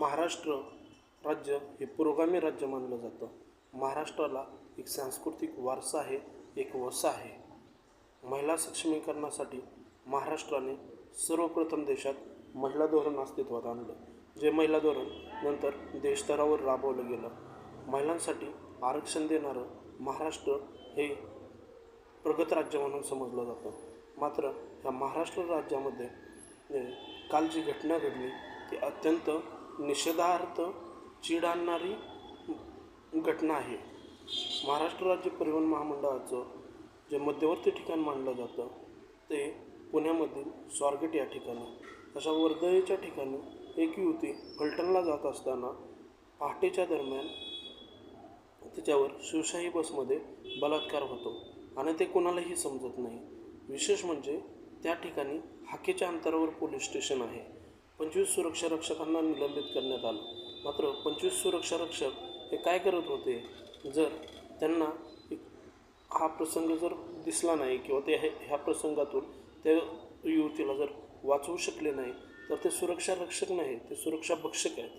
महाराष्ट्र राज्य हे पुरोगामी राज्य मानलं जातं. महाराष्ट्राला एक सांस्कृतिक वारसा आहे एक वसा आहे. महिला सक्षमीकरणासाठी महाराष्ट्राने सर्वप्रथम देशात महिला धोरण अस्तित्वात आणलं. जे महिला धोरण नंतर देशस्तरावर राबवलं गेलं. महिलांसाठी आरक्षण देणारं महाराष्ट्र हे प्रगत राज्य म्हणून समजलं जातं. मात्र ह्या महाराष्ट्र राज्यामध्ये काल जी घटना घडली ती अत्यंत निषेधार्थ चीड आणणारी घटना आहे. महाराष्ट्र राज्य परिवहन महामंडळाचं जे मध्यवर्ती ठिकाण मानलं जातं ते पुण्यामधील स्वारगेट या ठिकाणी. अशा वर्दळीच्या ठिकाणी एक युवती फलटणला जात असताना पहाटेच्या दरम्यान तिच्यावर शिवशाही बसमध्ये बलात्कार होतो आणि ते कोणालाही समजत नाही. विशेष म्हणजे त्या ठिकाणी हाकेच्या अंतरावर पोलीस स्टेशन आहे. पंचवीस सुरक्षा रक्षकांना निलंबित करण्यात आलं. मात्र पंचवीस सुरक्षा रक्षक हे काय करत होते? जर त्यांना हा प्रसंग जर दिसला नाही किंवा ते हे- ह्या प्रसंगातून त्या युवतीला जर वाचवू शकले नाही तर ते सुरक्षा रक्षक नाही ते सुरक्षा भक्षक आहेत.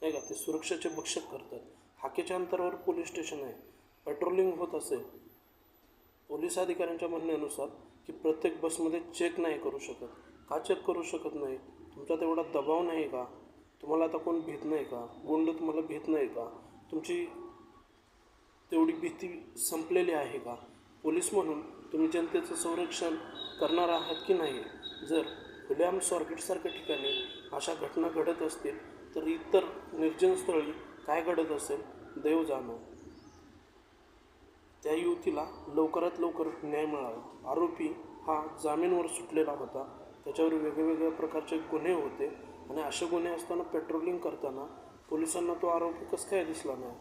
नाही का? ते सुरक्षेचे भक्षक करतात. हाकेच्या अंतरावर पोलीस स्टेशन आहे. पेट्रोलिंग होत असेल. पोलीस अधिकाऱ्यांच्या म्हणण्यानुसार की प्रत्येक बसमध्ये चेक नाही करू शकत. का चेक करू शकत नाही? तुमचा तेवढा दबाव नाही का? तुम्हाला आता कोण भीत नाही का? गुंड तुम्हाला भीत नाही का? तुमची तेवढी भीती संपलेली आहे का? पोलीस म्हणून तुम्ही जनतेचं संरक्षण करणार आहात की नाही? जर खुल्याम स्वारगेटसारख्या ठिकाणी अशा घटना घडत असतील तर इतर निर्जन स्थळी काय घडत असेल देव जाणो. त्या युवतीला लवकरात लवकर न्याय मिळावा. आरोपी हा जामीनवर सुटलेला होता. त्याच्यावर वेगवेगळ्या प्रकारचे गुन्हे होते. आणि असे गुन्हे असताना पेट्रोलिंग करताना पोलिसांना तो आरोपी कसं काय दिसला नाही?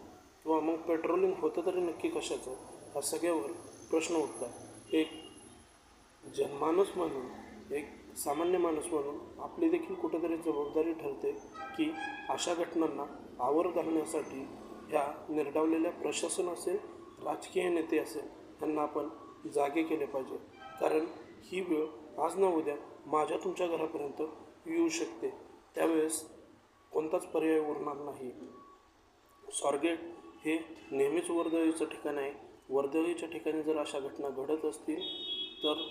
किंवा मग पेट्रोलिंग होतं तरी नक्की कशाचं? ह्या सगळ्यावर प्रश्न उठतात. एक जनमाणूस म्हणून एक सामान्य माणूस म्हणून आपली देखील कुठेतरी जबाबदारी ठरते की अशा घटनांना आवर घालण्यासाठी ह्या निर्डावलेल्या प्रशासन असेल राजकीय नेते असेल त्यांना आपण जागे केले पाहिजे. कारण ही वेळ आज ना उद्या माझ्या तुमच्या घरापर्यंत येऊ शकते. त्यावेळेस कोणताच पर्याय उरणार नाही. स्वारगेट हे नेहमीच वर्दळीचं ठिकाण आहे. वर्दळीच्या ठिकाणी जर अशा घटना घडत असतील तर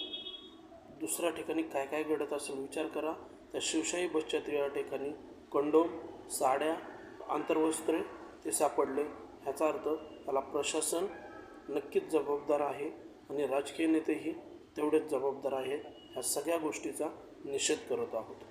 दुसऱ्या ठिकाणी काय काय घडत असेल विचार करा. त्या शिवशाही बसच्या या ठिकाणी कंडोम साड्या आंतरवस्त्रे ते सापडले. ह्याचा अर्थ त्याला प्रशासन नक्कीच जबाबदार आहे आणि राजकीय नेतेही तेवढेच जबाबदार आहेत ह्या सगळ्या गोष्टीचा निषेध करत आहोत.